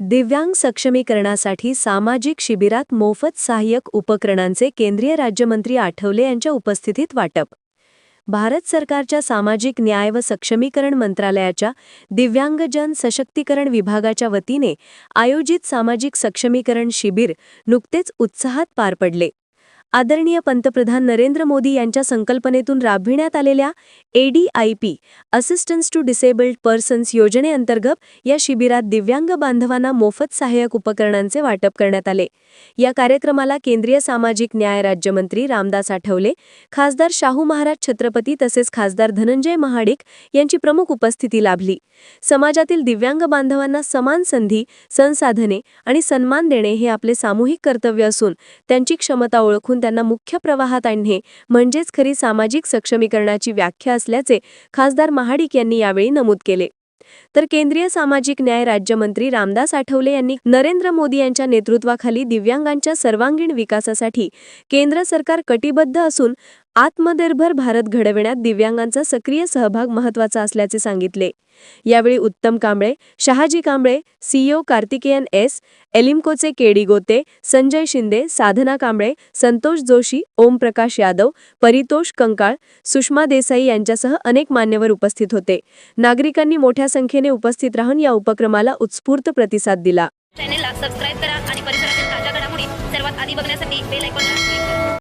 दिव्यांग सक्षमीकरणासाठी सामाजिक शिबिरात मोफत सहाय्यक उपकरणांचे केंद्रीय राज्यमंत्री आठवले यांच्या उपस्थितीत वाटप. भारत सरकारच्या सामाजिक न्याय व सक्षमीकरण मंत्रालयाच्या दिव्यांगजन सशक्तीकरण विभागाच्या वतीने आयोजित सामाजिक सक्षमीकरण शिबिर नुकतेच उत्साहात पार पडले. आदरणीय पंतप्रधान नरेंद्र मोदी यांच्या संकल्पनेतून राबविण्यात आलेल्या ADIP assistance to disabled persons योजनेअंतर्गत या शिबिरात दिव्यांग बांधवांना मोफत सहाय्यक उपकरणांचे वाटप करण्यात आले. या कार्यक्रमाला केंद्रीय सामाजिक न्याय राज्यमंत्री रामदास आठवले खासदार शाहू महाराज छत्रपती तसेच खासदार धनंजय महाडिक यांची प्रमुख उपस्थिती लाभली. समाजातील दिव्यांग बांधवांना समान संधी संसाधने आणि सन्मान देणे हे आपले सामूहिक कर्तव्य असून त्यांची क्षमता ओळखून त्यांना मुख्य प्रवाहात आणणे म्हणजेच खरी सामाजिक सक्षमीकरणाची व्याख्या असल्याचे खासदार महाडिक यांनी यावेळी नमूद केले. तर केंद्रीय सामाजिक न्याय राज्यमंत्री रामदास आठवले यांनी नरेंद्र मोदी यांच्या नेतृत्वाखाली दिव्यांगांच्या सर्वांगीण विकासासाठी केंद्र सरकार कटिबद्ध असून आत्मनिर्भर भारत घडविण्यात दिव्यांगांचा सक्रिय सहभाग महत्त्वाचा असल्याचे सांगितले. यावेळी उत्तम कांबळे शहाजी कांबळे सीईओ कार्तिकेयन एस एलिम्कोचे केडी गोते संजय शिंदे साधना कांबळे संतोष जोशी ओमप्रकाश यादव परितोष कंकाळ सुषमा देसाई यांच्यासह अनेक मान्यवर उपस्थित होते. नागरिकांनी मोठ्या संख्येने उपस्थित राहून या उपक्रमाला उत्स्फूर्त प्रतिसाद दिला. चॅनेलला सबस्क्राईब करा आणि परिसरातील ताज्या घडामोडी सर्वात आधी बघण्यासाठी बेल आयकॉनला